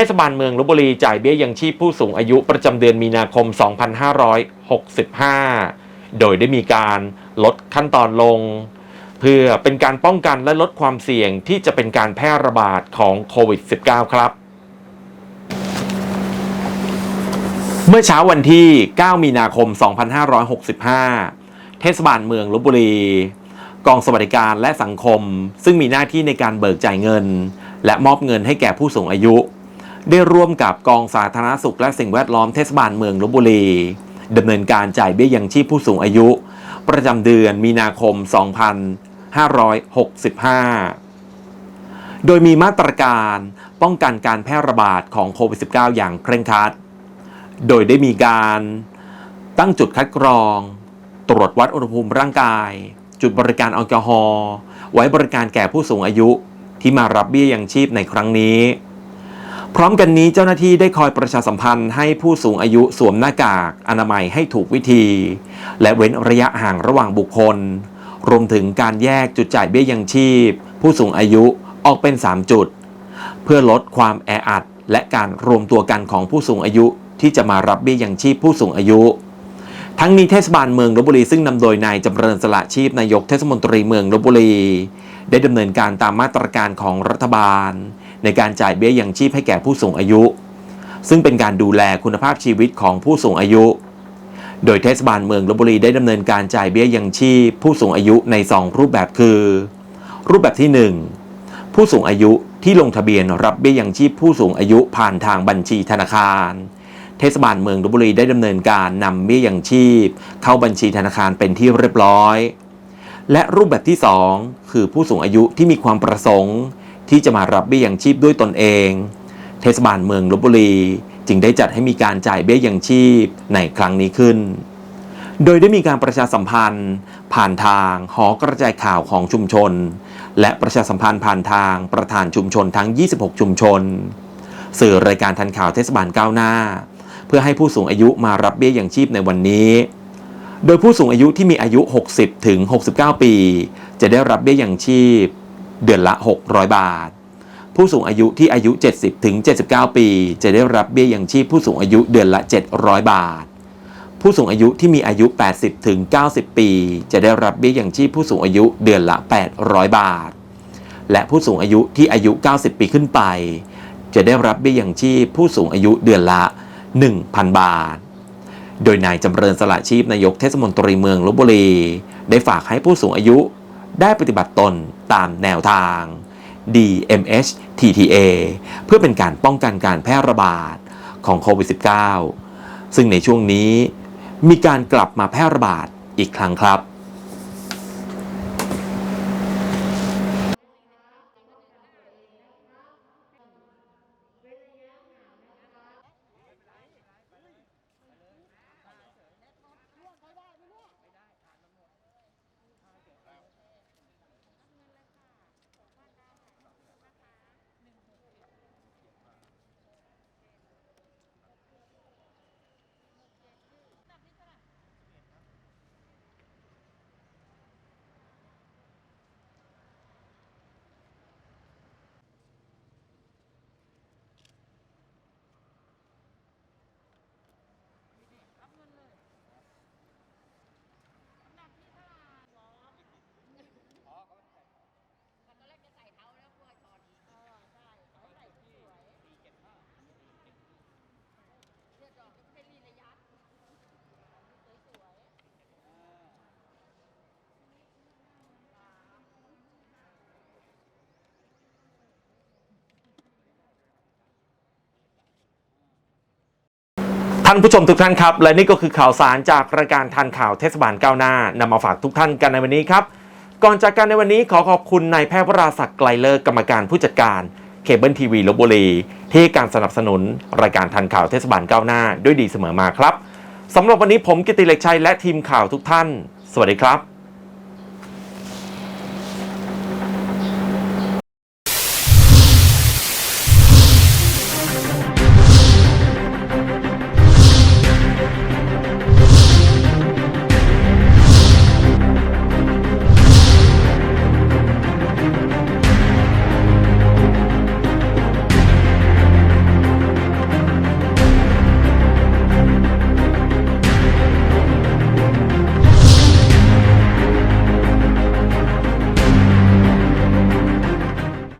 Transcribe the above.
เทศบาลเมืองลบบุรีจ่ายเบี้ยยังชีพผู้สูงอายุประจำเดือนมีนาคม 2565 โดยได้มีการลดขั้นตอนลง เพื่อเป็นการป้องกันและลดความเสี่ยงที่จะเป็นการแพร่ระบาดของโควิด -19 ครับ เมื่อเช้าวันที่ 9 มีนาคม 2565 เทศบาลเมืองลบบุรี กองสวัสดิการและสังคม ซึ่งมีหน้าที่ในการเบิกจ่ายเงิน และมอบเงินให้แก่ผู้สูงอายุ ได้ร่วมกับกองสาธารณสุขและสิ่งแวดล้อมเทศบาลเมืองลบบุรีดำเนินการจ่ายเบี้ยยังชีพผู้สูงอายุ ประจำเดือนมีนาคม 2565 โดยมีมาตรการป้องกันการแพร่ระบาดของโควิด -19 อย่างเคร่งครัด โดยได้มีการตั้งจุดคัดกรอง ตรวจวัดอุณหภูมิร่างกาย จุดบริการแอลกอฮอล์ไว้บริการแก่ผู้สูงอายุที่มารับเบี้ยยังชีพในครั้งนี้ พร้อมกันนี้เจ้าหน้าที่ได้คอยประชาสัมพันธ์ให้ผู้สูงอายุสวมหน้ากากอนามัยให้ถูกวิธี และเว้นระยะห่างระหว่างบุคคล รวมถึงการแยกจุดจ่ายเบี้ยยังชีพ ผู้สูงอายุออกเป็น 3 จุด เพื่อลดความแออัด และการรวมตัวกันของผู้สูงอายุที่จะมารับเบี้ยยังชีพผู้สูงอายุ ทั้งนี้เทศบาลเมืองลบบุรีซึ่งนำโดยนายจำเริญสละชีพนายกเทศมนตรีเมืองลบบุรี ได้ดำเนินการตามมาตรการของรัฐบาล ในการจ่ายเบี้ยยังชีพให้แก่ผู้สูงอายุ ซึ่งเป็นการดูแลคุณภาพชีวิตของผู้สูงอายุ โดยเทศบาลเมืองลบบุรีได้ดำเนินการจ่ายเบี้ยยังชีพผู้สูงอายุใน 2 รูปแบบคือ รูปแบบที่ 1 ผู้สูงอายุที่ลงทะเบียนรับเบี้ยยังชีพผู้สูงอายุผ่านทางบัญชีธนาคารเทศบาลเมืองลบบุรีได้ดำเนินการนำเบี้ยยังชีพ เข้าบัญชีธนาคารเป็นที่เรียบร้อย และรูปแบบที่ 2 คือผู้สูงอายุที่มีความประสงค์ ที่จะมารับเบี้ยยังชีพด้วยตนเอง เทศบาลเมืองลบบุรี จึงได้จัดให้มีการจ่ายเบี้ยยังชีพในครั้งนี้ขึ้น โดยได้มีการประชาสัมพันธ์ ผ่านทางหอกระจายข่าวของชุมชน และประชาสัมพันธ์ผ่านทางประธานชุมชนทั้ง 26 ชุมชน สื่อรายการทันข่าวเทศบาลก้าวหน้า เพื่อให้ผู้สูงอายุมารับเบี้ยยังชีพในวันนี้โดยผู้สูงอายุที่มีอายุ 60 ถึง 69 ปี จะได้รับเบี้ยยังชีพ เดือนละ 600 บาท ผู้สูงอายุที่อายุ 70ถึง79 ปี จะได้รับเบี้ยยังชีพผู้สูงอายุเดือนละ 700 บาท ผู้สูงอายุที่มีอายุ 80ถึง90 ปี จะได้รับเบี้ยยังชีพผู้สูงอายุเดือนละ 800 บาท และผู้สูงอายุที่อายุ 90 ปีขึ้นไป จะได้รับเบี้ยยังชีพผู้สูงอายุเดือนละ 1,000 บาทโดยนายจำเริญสละชีพนายกเทศมนตรีเมืองลบบุรี ได้ฝากให้ผู้สูงอายุ ได้ปฏิบัติตนตามแนวทาง DMH TTA เพื่อเป็นการป้องกันการแพร่ระบาดของโควิด -19 ซึ่งในช่วงนี้มีการกลับมาแพร่ระบาดอีกครั้งครับ ท่านผู้ชมทุกท่านครับ และนี่ก็คือข่าวสารจากรายการทันข่าวเทศบาลก้าวหน้านำมาฝากทุกท่านกันในวันนี้ครับ ก่อนจากกันในวันนี้ขอขอบคุณนายแพทย์วราศักดิ์ไกลเลิกกรรมการผู้จัดการเคเบิลทีวีลบบุรี ที่ให้การสนับสนุนรายการทันข่าวเทศบาลก้าวหน้าด้วยดีเสมอมาครับสำหรับวันนี้ผมกิติเล็กชัยและทีมข่าวทุกท่าน สวัสดีครับ